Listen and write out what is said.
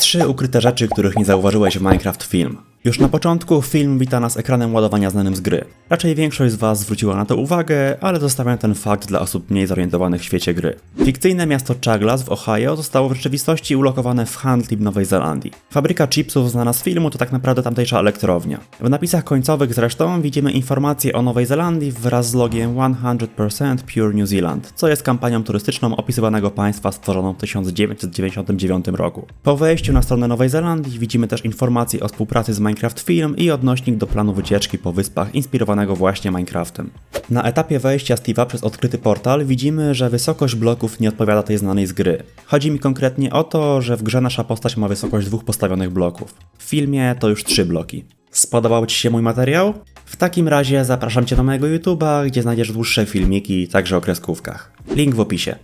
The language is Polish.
Trzy ukryte rzeczy, których nie zauważyłeś w Minecraft Film. Już na początku film wita nas ekranem ładowania znanym z gry. Raczej większość z Was zwróciła na to uwagę, ale zostawiam ten fakt dla osób mniej zorientowanych w świecie gry. Fikcyjne miasto Chaglas w Ohio zostało w rzeczywistości ulokowane w Huntly w Nowej Zelandii. Fabryka chipsów znana z filmu to tak naprawdę tamtejsza elektrownia. W napisach końcowych zresztą widzimy informacje o Nowej Zelandii wraz z logiem 100% Pure New Zealand, co jest kampanią turystyczną opisywanego państwa stworzoną w 1999 roku. Po wejściu na stronę Nowej Zelandii widzimy też informacje o współpracy z Minecraft Film i odnośnik do planu wycieczki po wyspach inspirowanego właśnie Minecraftem. Na etapie wejścia Steve'a przez odkryty portal widzimy, że wysokość bloków nie odpowiada tej znanej z gry. Chodzi mi konkretnie o to, że w grze nasza postać ma wysokość dwóch postawionych bloków. W filmie to już trzy bloki. Spodobał Ci się mój materiał? W takim razie zapraszam Cię na mojego YouTube'a, gdzie znajdziesz dłuższe filmiki, także o kreskówkach. Link w opisie.